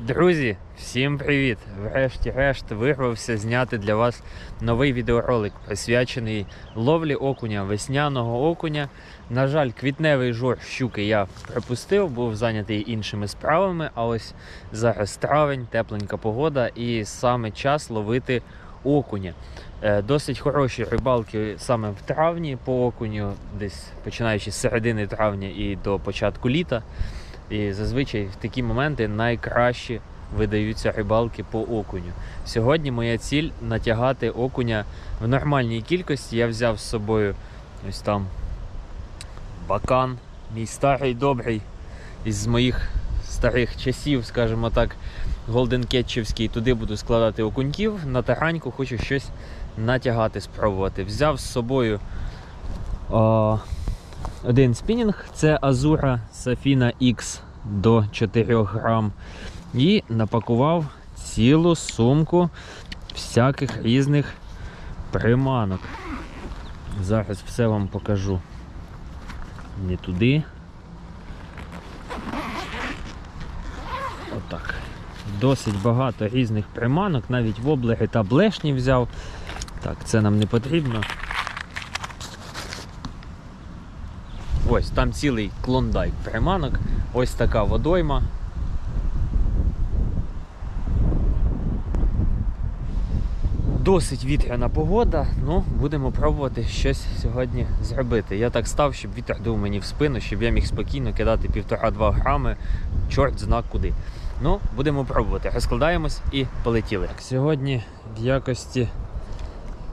Друзі, всім привіт! Врешті-решт вирвався зняти для вас новий відеоролик, присвячений ловлі окуня, весняного окуня. На жаль, квітневий жор щуки я пропустив, був зайнятий іншими справами. А ось зараз травень, тепленька погода і саме час ловити окуня. Е, Досить хороші рибалки саме в травні по окуню, десь починаючи з середини травня і до початку літа. І зазвичай в такі моменти найкраще видаються рибалки по окуню. Сьогодні моя ціль натягати окуня в нормальній кількості. Я взяв з собою ось там бакан, мій старий добрий із моїх старих часів, скажімо так, голденкетчівський. Туди буду складати окуньків. На тараньку хочу щось натягати, спробувати. Взяв з собою. Один спінінг це Azura Safina X до 4 грам. І напакував цілу сумку всяких різних приманок. Зараз все вам покажу. Не туди. Отак. Досить багато різних приманок, навіть воблери та блешні взяв. Так, це нам не потрібно. Ось там цілий клондайк приманок. Ось така водойма. Досить вітряна погода, ну будемо пробувати щось сьогодні зробити. Я так став, щоб вітер дув мені в спину, щоб я міг спокійно кидати 1,5-2 грами, чорт зна куди. Ну, будемо пробувати. Розкладаємось і полетіли. Сьогодні в якості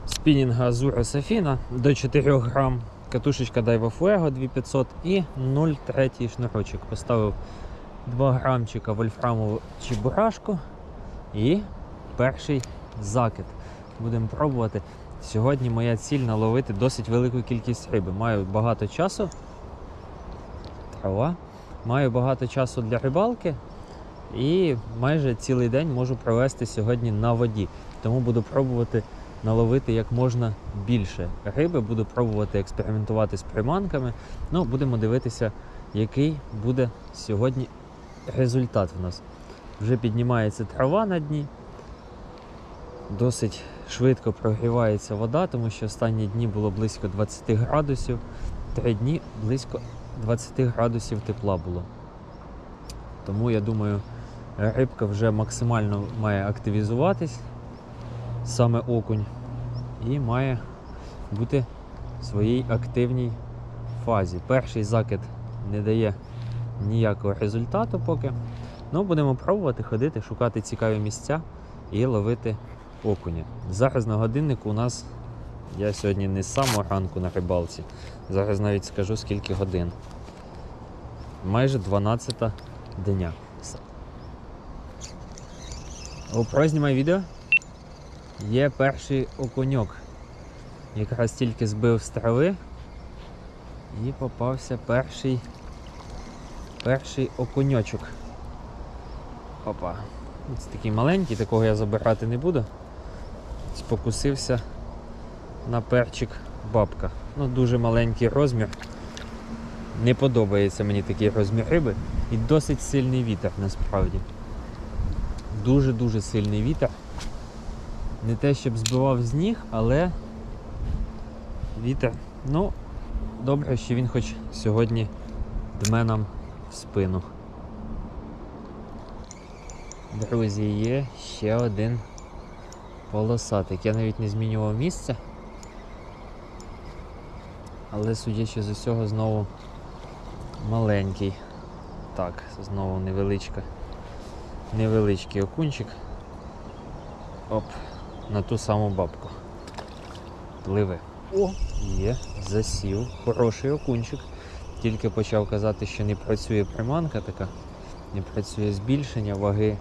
спінінга Azura Safina до 4 грам Катушечка Daiwa Fuego 2500 і 0,3 шнурочок. Поставив 2 грамчика вольфрамову чебурашку і перший закид. Будемо пробувати. Сьогодні моя ціль наловити досить велику кількість риби. Маю багато часу. Трава. Маю багато часу для рибалки і майже цілий день можу провести сьогодні на воді. Тому буду пробувати наловити як можна більше риби, буду пробувати експериментувати з приманками. Ну, будемо дивитися, який буде сьогодні результат в нас. Вже піднімається трава на дні. Досить швидко прогрівається вода, тому що останні дні було близько 20 градусів. Три дні близько 20 градусів тепла було. Тому я думаю, рибка вже максимально має активізуватись саме окунь, і має бути в своїй активній фазі. Перший закид не дає ніякого результату поки. Ну, будемо пробувати ходити, шукати цікаві місця і ловити окуня. Зараз на годиннику у нас, я сьогодні не з самого ранку на рибалці, зараз навіть скажу скільки годин. Майже 12 дня. GoPro знімай відео. Є перший окуньок. Якраз тільки збив з трави і попався перший перший окуньочок. Опа. Ось такий маленький, такого я забирати не буду. Спокусився на перчик бабка. Ну, дуже маленький розмір. Не подобається мені такий розмір риби і досить сильний вітер насправді. Дуже-дуже сильний вітер. Не те, щоб збивав з ніг, але вітер. Ну, добре, що він хоч сьогодні дме нам в спину. Друзі, є ще один полосатик. Я навіть не змінював місце. Але судячи з усього знову маленький. Так, знову невеличка. Невеличкий окунчик. Оп, на ту саму бабку. Пливе. О, є, засів. Хороший окунчик. Тільки почав казати, що не працює приманка така, не працює збільшення ваги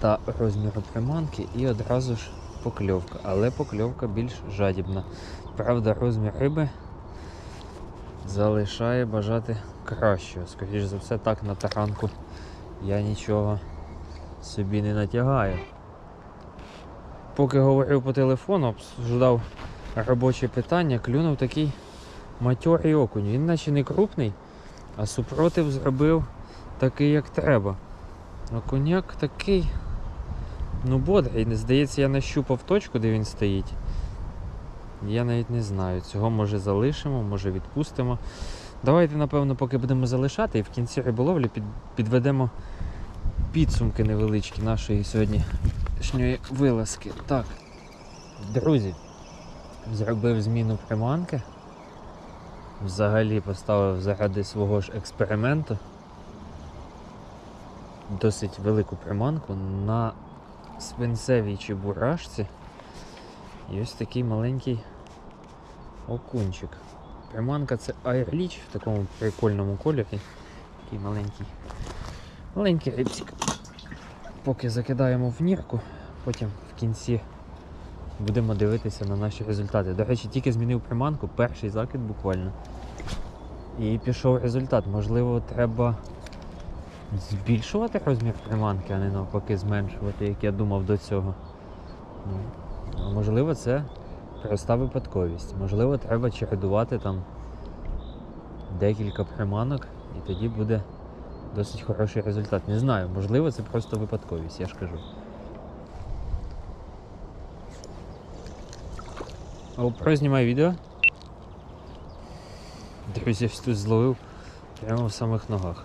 та розміру приманки і одразу ж покльовка. Але покльовка більш жадібна. Правда, розмір риби залишає бажати кращого. Скоріше за все, так на таранку я нічого собі не натягаю. Поки говорив по телефону, обсуждав робоче питання, клюнув такий матьорий окунь. Він наче не крупний, а супротив зробив такий, як треба. Окуняк такий. Ну, бодрий. Здається, я нащупав точку, де він стоїть. Я навіть не знаю. Цього може залишимо, може відпустимо. Давайте, напевно, поки будемо залишати і в кінці риболовлі підведемо підсумки невеличкі нашої сьогоднішньої вилазки. Так, друзі, зробив зміну приманки. Взагалі поставив заради свого ж експерименту досить велику приманку на свинцевій чебурашці. І ось такий маленький окунчик. Приманка це Airleech в такому прикольному кольорі. Такий маленький. Маленький рибчик. Поки закидаємо в нірку, потім в кінці будемо дивитися на наші результати. До речі, тільки змінив приманку, перший закид буквально. І пішов результат. Можливо, треба збільшувати розмір приманки, а не навпаки зменшувати, як я думав до цього. Ну, можливо, це проста випадковість. Можливо, треба чередувати там декілька приманок, і тоді буде досить хороший результат. Не знаю, можливо, це просто випадковість, я ж кажу. GoPro знімає відео. Друзі, ось тут зловив прямо в самих ногах.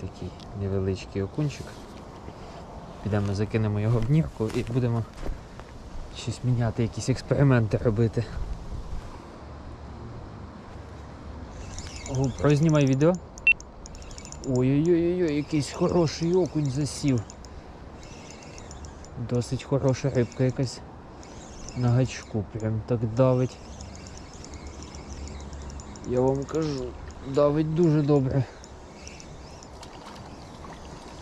Такий невеличкий окунчик. Підемо закинемо його в нірку і будемо щось міняти, якісь експерименти робити. GoPro знімай відео. Ой-ой-ой, якийсь хороший окунь засів. Досить хороша рибка якась на гачку, прям так давить. Я вам кажу, давить дуже добре.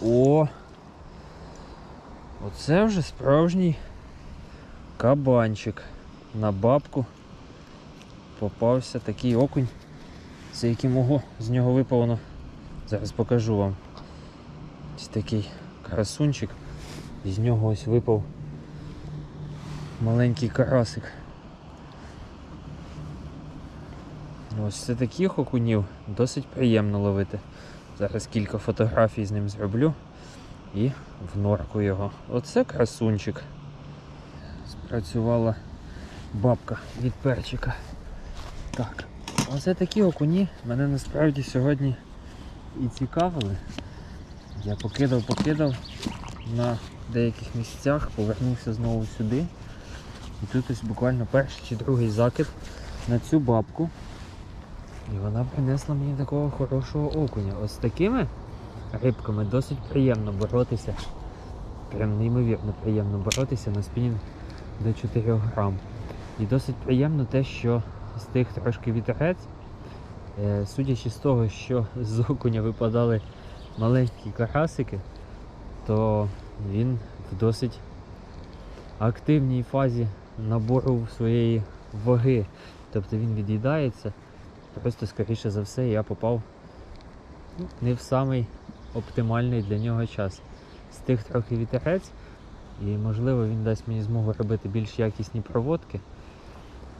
О! Оце вже справжній кабанчик. На бабку попався такий окунь. Це який мого з нього випало. Зараз покажу вам. Ось такий красунчик. І з нього ось випав маленький карасик. Ось це таких окунів досить приємно ловити. Зараз кілька фотографій з ним зроблю і в норку його. Оце красунчик. Спрацювала бабка від перчика. Так, оце такі окуні мене насправді сьогодні і цікавили. Я покидав, покидав на деяких місцях, повернувся знову сюди. І тут ось буквально перший чи другий закид на цю бабку. І вона принесла мені такого хорошого окуня. Ось такими рибками досить приємно боротися. Прям неймовірно приємно боротися на спінінг до 4 грам. І досить приємно те, що з тих трошки вітерець, судячи з того, що з окуня випадали маленькі карасики, то він в досить активній фазі набору своєї ваги. Тобто він від'їдається. Просто, скоріше за все, я попав не в самий оптимальний для нього час. З тих трохи вітерець, і можливо він дасть мені змогу робити більш якісні проводки.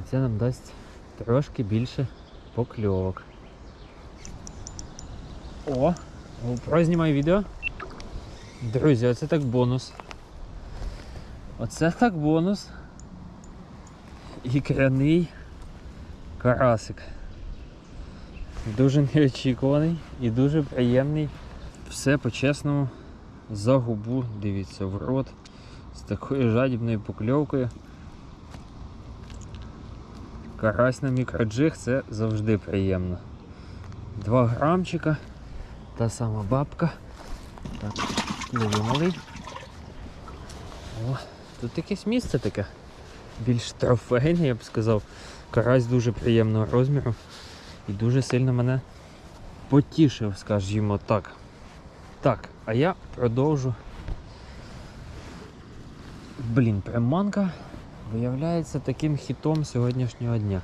І це нам дасть трошки більше покльовок. О! GoPro знімай відео. Друзі, оце так бонус. Оце так бонус. Ікряний карасик. Дуже неочікуваний і дуже приємний. Все по-чесному за губу, дивіться, в рот з такою жадібною покльовкою. Карась на мікроджиг це завжди приємно. Два грамчика, та сама бабка. Так, ловий малий. О, тут якесь місце таке. Більш трофейне, я б сказав. Карась дуже приємного розміру і дуже сильно мене потішив, скажімо так. Так, а я продовжу. Блін, приманка виявляється таким хітом сьогоднішнього дня.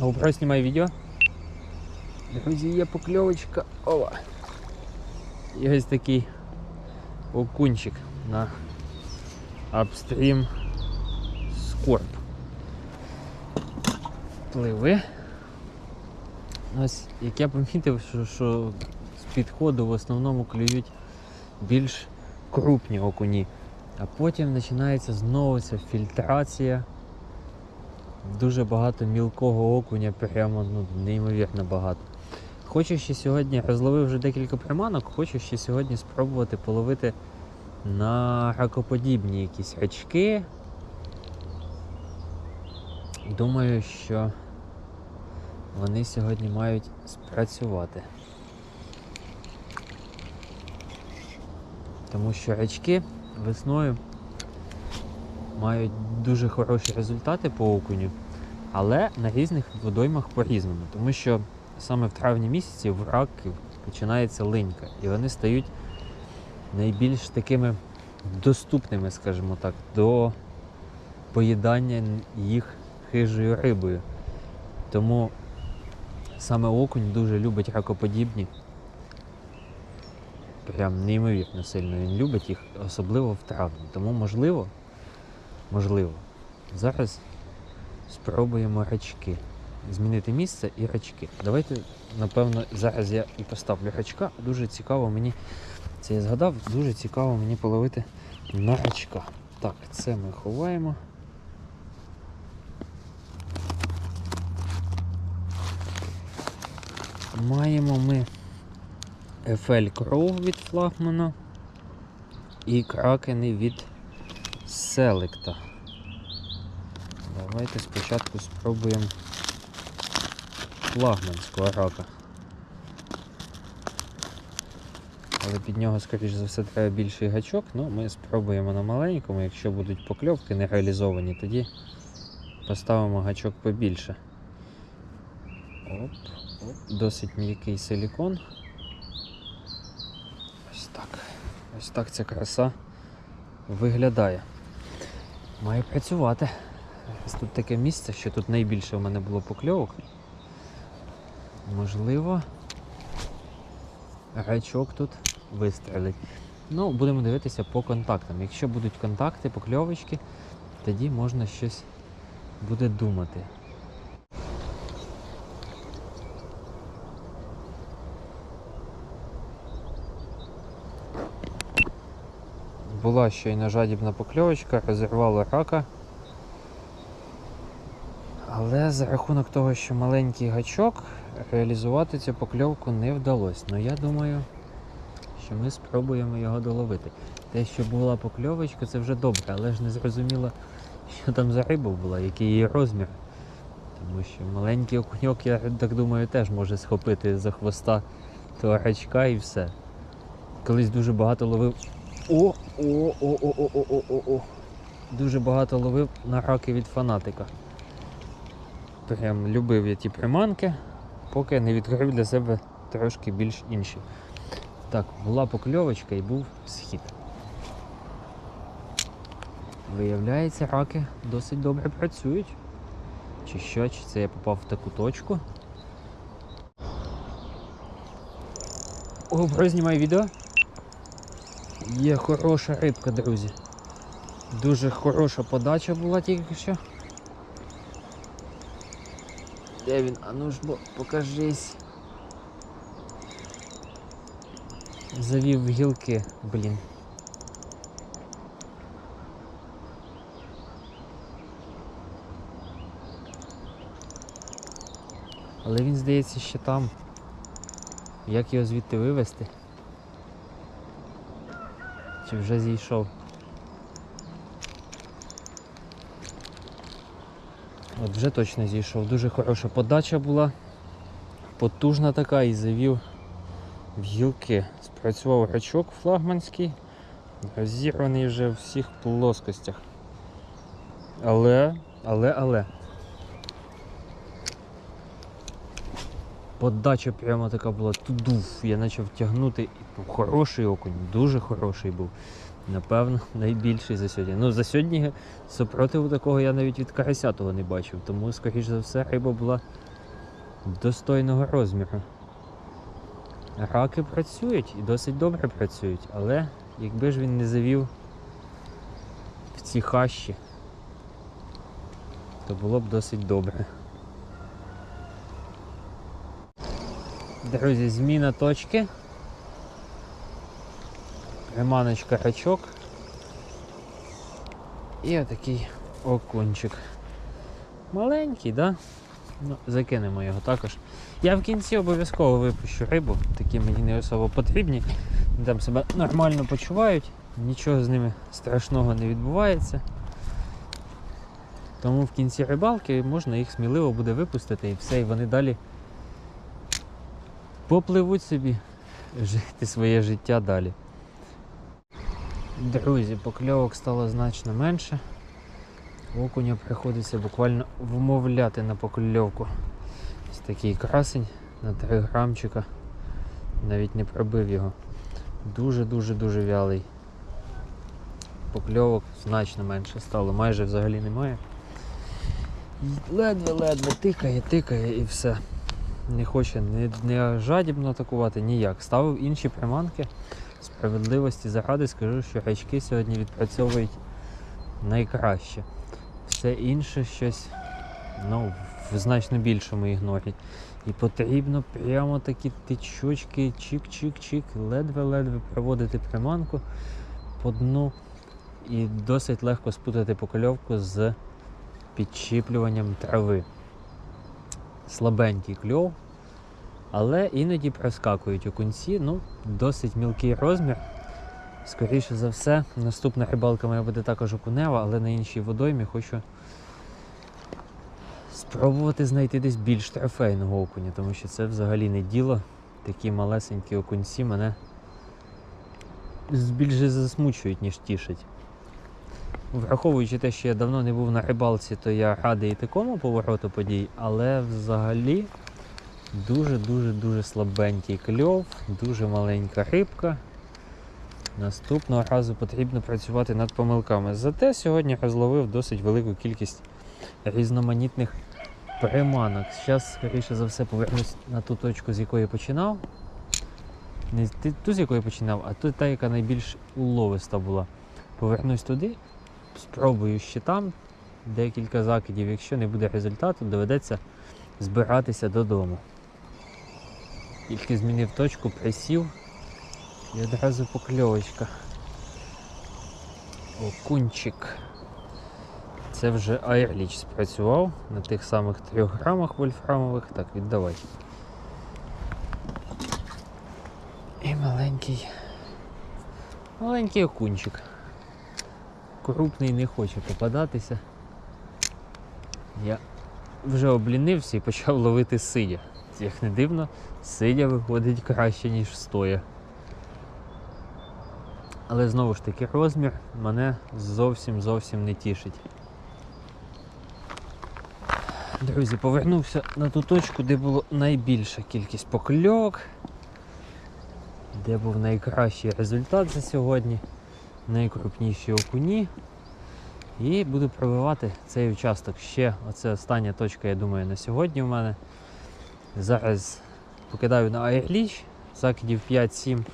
GoPro знімай відео. Друзі, є покльовочка. Ова. І ось такий окунчик на Upstream Scorp. Пливи. Ось, як я помітив, що, що підходу в основному клюють більш крупні окуні. А потім починається знову ця фільтрація. Дуже багато мілкого окуня, прямо ну, неймовірно багато. Хочу ще сьогодні, розловив вже декілька приманок, хочу ще сьогодні спробувати половити на ракоподібні якісь рачки. Думаю, що вони сьогодні мають спрацювати. Тому що рачки весною мають дуже хороші результати по окуню, але на різних водоймах по-різному. Тому що саме в травні місяці в раків починається линька, і вони стають найбільш такими доступними, скажімо так, до поїдання їх хижою рибою. Тому саме окунь дуже любить ракоподібні. Прям неймовірно сильно він любить їх, особливо в травні. Тому можливо, можливо, зараз спробуємо рачки. Змінити місце і рачки. Давайте, напевно, зараз я і поставлю рачка. Дуже цікаво мені, це я згадав, дуже цікаво мені половити на рачка. Так, це ми ховаємо. Маємо ми FL Crow від флагмана і кракени від Селекта. Давайте спочатку спробуємо флагманського рака. Але під нього, скоріш за все, треба більший гачок, ну ми спробуємо на маленькому, якщо будуть покльовки не реалізовані, тоді поставимо гачок побільше. Оп, оп, досить м'який силікон. Ось так. Ось так ця краса виглядає. Має працювати. Ось тут таке місце, що тут найбільше в мене було покльовок. Можливо, гачок тут вистрелить. Ну, будемо дивитися по контактам. Якщо будуть контакти, покльовочки, тоді можна щось буде думати. Була щойно жадібна покльовочка, розірвала рака. Але за рахунок того, що маленький гачок, реалізувати цю покльовку не вдалося. Ну я думаю, що ми спробуємо його доловити. Те, що була покльовочка, це вже добре, але ж не зрозуміло, що там за риба була, який її розмір. Тому що маленький окуньок, я так думаю, теж може схопити за хвоста того гачка і все. Колись дуже багато ловив. О, о, о, о, о, о, о, о, о. Дуже багато ловив на раки від фанатика. Прям любив я ті приманки, поки не відкрив для себе трошки більш інші. Так, була покльовочка і був схід. Виявляється, раки досить добре працюють. Чи що, чи це я попав в таку точку. О, знімаю відео. Є хороша рибка, друзі. Дуже хороша подача була тільки що. Де він? А ну ж бо покажись. Завів гілки, блін. Але він здається ще там. Як його звідти вивезти? Чи вже зійшов? От вже точно зійшов. Дуже хороша подача була, потужна така і завів в гілки. Спрацював гачок флагманський, розірваний вже в всіх плоскостях. Але, але, але. Подача прямо така була тудуф. Я почав тягнути. І Хороший окунь, дуже хороший був. Напевно, найбільший за сьогодні. Ну, за сьогодні супротиву такого я навіть від карася того не бачив, тому, скоріш за все, риба була достойного розміру. Раки працюють і досить добре працюють, але якби ж він не завів в ці хащі, то було б досить добре. Друзі, зміна точки. Приманочка гачок. І отакий окунчик. Маленький, да? Ну, закинемо його також. Я в кінці обов'язково випущу рибу, такі мені не особо потрібні. Там себе нормально почувають, нічого з ними страшного не відбувається. Тому в кінці рибалки можна їх сміливо буде випустити і все, і вони далі попливуть собі жити своє життя далі. Друзі, покльовок стало значно менше. Окуня приходиться буквально вмовляти на покльовку. Ось такий красень на 3 грамчика. Навіть не пробив його. Дуже-дуже дуже вялий. Покльовок значно менше стало, майже взагалі немає. Ледве-ледве тикає, тикає і все. Не хоче не, не жадібно атакувати ніяк. Ставив інші приманки. Справедливості заради скажу, що гачки сьогодні відпрацьовують найкраще. Все інше щось ну, в значно більшому ігнорі. І потрібно прямо такі тичочки, чик-чик-чик, ледве-ледве проводити приманку по дну. І досить легко спутати покольовку з підчіплюванням трави. Слабенький кльов, але іноді проскакують окунці, ну, досить мілкий розмір. Скоріше за все, наступна рибалка моя буде також окунева, але на іншій водоймі хочу спробувати знайти десь більш трофейного окуня, тому що це взагалі не діло. Такі малесенькі окунці мене більше засмучують, ніж тішать. Враховуючи те, що я давно не був на рибалці, то я радий і такому повороту подій, але взагалі дуже-дуже дуже слабенький кльов, дуже маленька рибка. Наступного разу потрібно працювати над помилками. Зате сьогодні розловив досить велику кількість різноманітних приманок. Зараз, скоріше за все, повернусь на ту точку, з якої починав. Не ту, з якої починав, а ту, та, яка найбільш уловиста була. Повернусь туди, спробую ще там декілька закидів. Якщо не буде результату, доведеться збиратися додому. Тільки змінив точку, присів і одразу покльовочка. Окунчик. Це вже Айрліч спрацював на тих самих 3 грамах вольфрамових. Так, віддавай. І маленький. Маленький окунчик. Крупний не хоче попадатися. Я вже облінився і почав ловити сидя. Як не дивно, сидя виходить краще, ніж стоя. Але знову ж таки розмір мене зовсім зовсім не тішить. Друзі, повернувся на ту точку, де була найбільша кількість покльовок, де був найкращий результат за сьогодні, найкрупніші окуні. І буду пробивати цей участок. Ще оце остання точка, я думаю, на сьогодні в мене. Зараз покидаю на Айрліч, закидів 5-7.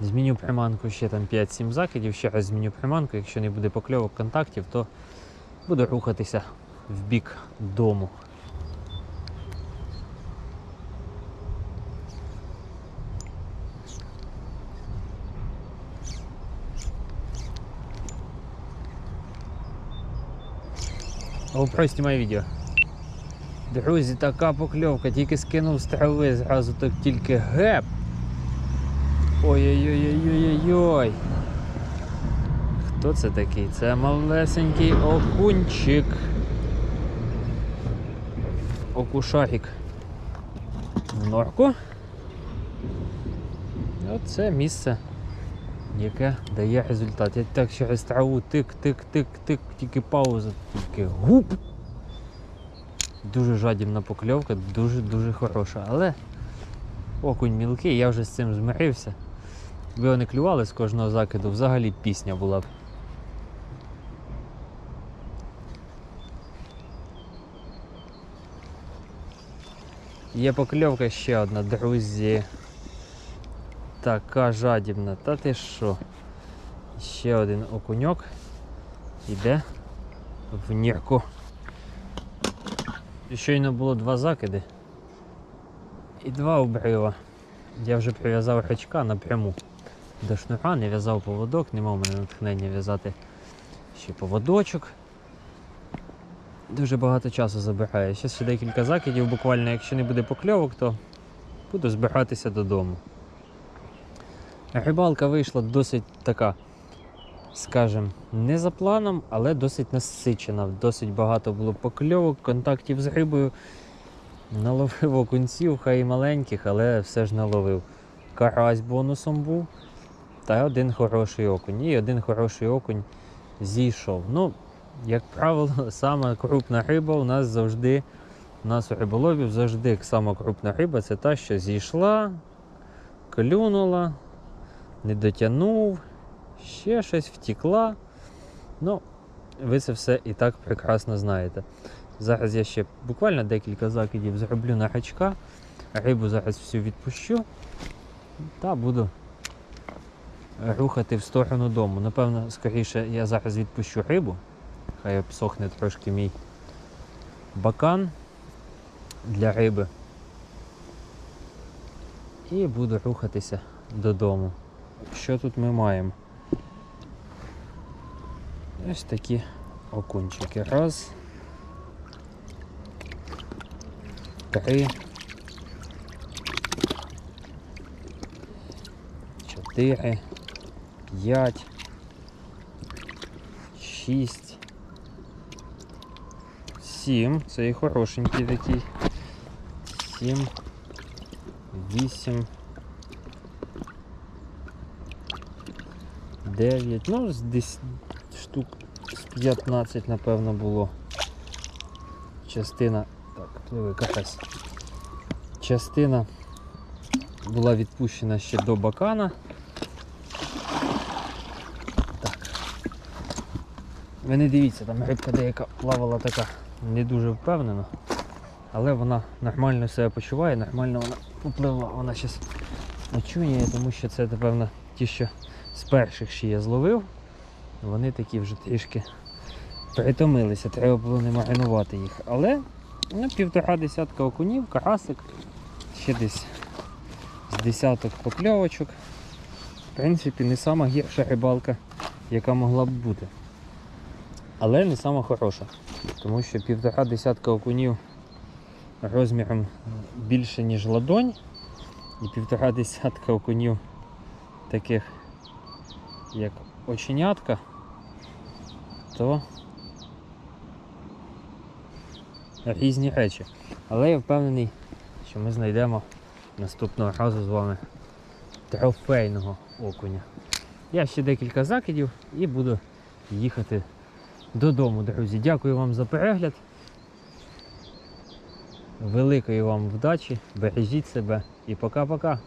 Зміню приманку ще там 5-7 закидів, ще раз зміню приманку. Якщо не буде покльовок контактів, то буду рухатися в бік дому. GoPro знімай відео. Друзі, така покльовка, тільки скинув з трави, зразу так тільки геп. Ой-ой-ой-ой-ой-ой. Хто це такий? Це малесенький окунчик. Окушарик. В норку. Оце місце, яке дає результат. Я так через траву тик-тик-тик-тик, тільки пауза, тільки гуп. Дуже жадібна покльовка, дуже-дуже хороша. Але окунь мілкий, я вже з цим змирився. Якби вони клювали з кожного закиду, взагалі пісня була б. Є покльовка ще одна, друзі. Така жадібна. Та ти що? Ще один окуньок іде в нірку. Щойно було два закиди. І два обрива. Я вже прив'язав гачка напряму до шнура, не в'язав поводок, нема в мене натхнення в'язати ще поводочок. Дуже багато часу забирає. Ще ще декілька закидів, буквально, якщо не буде покльовок, то буду збиратися додому. Рибалка вийшла досить така, скажімо, не за планом, але досить насичена. Досить багато було покльовок, контактів з рибою. Наловив окунців, хай і маленьких, але все ж наловив. Карась бонусом був. Та один хороший окунь. І один хороший окунь зійшов. Ну, як правило, сама крупна риба у нас завжди, у нас у риболовів завжди сама крупна риба це та, що зійшла, клюнула, не дотягнув, ще щось втекла. Ну, ви це все і так прекрасно знаєте. Зараз я ще буквально декілька закидів зроблю на гачка. Рибу зараз всю відпущу та буду рухати в сторону дому. Напевно, скоріше я зараз відпущу рибу. Хай обсохне трошки мій бакан для риби. І буду рухатися додому. Що тут ми маємо? Ось такі окунчики. Раз. Три. Чотири. П'ять. Шість. Сім. Це і хорошенький такий. Сім. Вісім. Дев'ять. Ну, десь штук з 15, напевно, було. Частина. Так, пливи карась. Частина була відпущена ще до бакана. Так. Ви не дивіться, там рибка деяка плавала така не дуже впевнено. Але вона нормально себе почуває, нормально вона попливла. Вона зараз ночує, тому що це, напевно, ті, що з перших ще я зловив. Вони такі вже трішки притомилися, треба було не маринувати їх. Але ну, півтора десятка окунів, карасик, ще десь з десяток покльовочок. В принципі, не сама гірша рибалка, яка могла б бути. Але не сама хороша. Тому що півтора десятка окунів розміром більше, ніж ладонь, і півтора десятка окунів таких як оченятка, то різні речі. Але я впевнений, що ми знайдемо наступного разу з вами трофейного окуня. Я ще декілька закидів і буду їхати додому, друзі. Дякую вам за перегляд. Великої вам вдачі, бережіть себе і пока-пока.